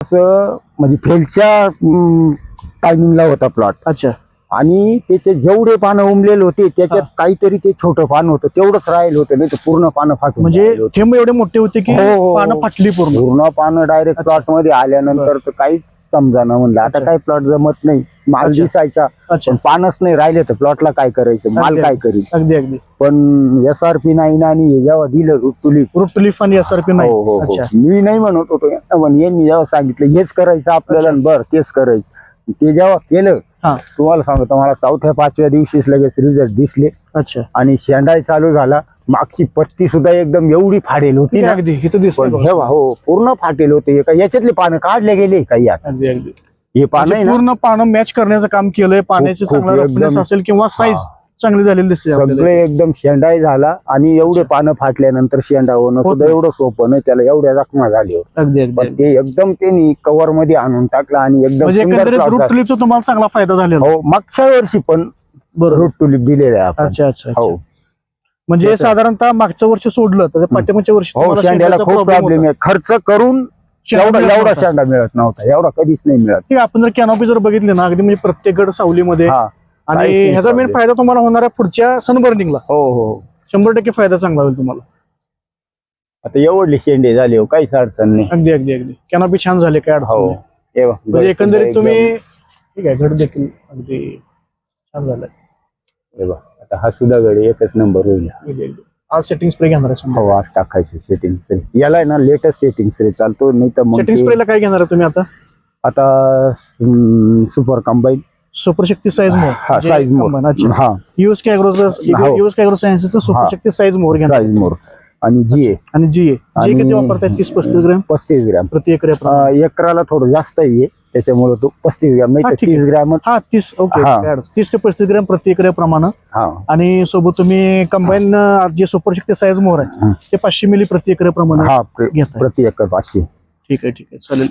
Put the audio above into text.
असं म्हणजे फेलच्या टायमिंगला होता प्लॉट अच्छा आणि त्याचे जेवढे पानं उमलेले होते त्याच्यात. काहीतरी ते छोटं पान होतं तेवढंच राहिलं होतं नाही तर पूर्ण पानं फाटून म्हणजे. थेंब एवढे मोठे होते की हो, हो, हो. पानं फाटली पूर्ण पूर्ण पानं डायरेक्ट. प्लॉटमध्ये आल्यानंतर तर काहीच समजाना म्हणलं. आता अच्छा. काय प्लॉट जमत नाही. माल अच्छा. दिसायचा अच्छा. पण पानच नाही राहिले तर प्लॉटला काय करायचं? माल अगदी, काय करील अगदी अगदी. पण एस आर पी नाही ना आणि हे जेव्हा दिलं रुटुली रूट लिफ आणि एसआरपी हो नाही. हो हो. अच्छा. मी नाही म्हणत होतो. पण यांनी जेव्हा सांगितलं हेच करायचं आपल्याला बरं तेच करायचं. ते जेव्हा केलं हा. तुम्हाला सांगतो मला चौथ्या पाचव्या दिवशीच लगेच रिझल्ट दिसले. अच्छा. आणि शेंडाय चालू झाला. मागची पत्ती सुद्धा एकदम एवढी फाडेल होती ना अगदी इथं पण. हे हो पूर्ण फाटेल होते याच्यातले पानं काढले गेले काही आता अगदी अगदी हे पानं आहे म्हणजे ना पूर्ण पानं मॅच करण्याचं काम केलंय पाण्याचे खूप चांगला एकदम- रफनेस असेल किंवा साईज. चांगली झालेली दिसते आपल्याला सगळे एकदम शेंडाय झाला आणि एवढे पानं फाटल्यानंतर शेंडा होणं होत सुद्धा नाही. एवढं सोपं नाही त्याला एवढ्या जखमा झाली होती. अगदी अगदी पण अगदी. ते एकदम त्यांनी कव्हरमध्ये आणून टाकलं आणि एकदम म्हणजे सुंदर एकंदरीत plot रूट झाला. ट्रिपचा तुम्हाला चांगला फायदा झालेला हो मागच्या वर्षी पण बरोबर रूट टुलिप दिलेले आहे आपण अच्छा अच्छा अच्छा. हो म्हणजे. साधारणतः मागचं वर्ष सोडलं तर पाठीमागच्या वर्षी हो तुम्हाला शेंड्याला शेंड्याचा खूप problem प्रॉब्लेम होता. आहे. खर्च करून शेंडा एवढा मिळत एवढा नव्हता. शेंडा मिळत नव्हता. एवढा कधीच नाही मिळत. ठीक आहे, आपण जर कॅनॉपी जर बघितली ना अगदी म्हणजे प्रत्येक गड सावलीमध्ये. हा. आणि काहीच नाही ह्याचा मेन problem. फायदा तुम्हाला होणार आहे पुढच्या सनबर्निंगला हो हो. शंभर टक्के फायदा चांगला होईल तुम्हाला. आता एवढले शेंडे झाले हो काहीच अडचण नाही. अगदी अगदी अगदी. कॅनॉपी छान झाले काय अडचण हो. नाही. हे बघ, म्हणजे गड एकंदरीत तुम्ही एकदम- ठीक आहे घड देखील अगदी छान झालंय. हे बघ, आता हा सुद्धा गड एकच नंबर होईल. आज सेटिंग स्प्रे घेणार आहे समजा. हो आज टाकायचं सेटिंग याला आहे ना लेटेस्ट सेटिंग चालतो नाही तर मग सेटिंग ते स्प्रेला काय घेणार आहे तुम्ही आता? आता super combine super Shakti size हा मोर साईज मोर अच्छा. हा. युएस हो. युएस कॅग्रो सायन्सचं सुपर हा. शक्ती साईज मोर घेणार. साईज मोर आणि जी आहे आणि जी ए जी आणि- किती वापरताय तीस पस्तीस ग्रॅम? पस्तीस ग्रॅम. प्रति एकर अं, एकराला थोडं जास्त आहे. त्याच्यामुळे तो पस्तीस ग्रॅम नाही तर ठीक आहे. तीस ग्रॅमच हा तीस ओके हा. काय अडचण. तीस ते पस्तीस ग्रॅम प्रति प्रमाणे हा आणि सोबत तुम्ही कंबाईन जे सुपर शक्ती साईज मोर आहे. ते पाचशे मिली प्रति प्रमाणे हा प्र- घेताय प्रति एकर पाचशे ठीक आहे ठीक आहे चालेल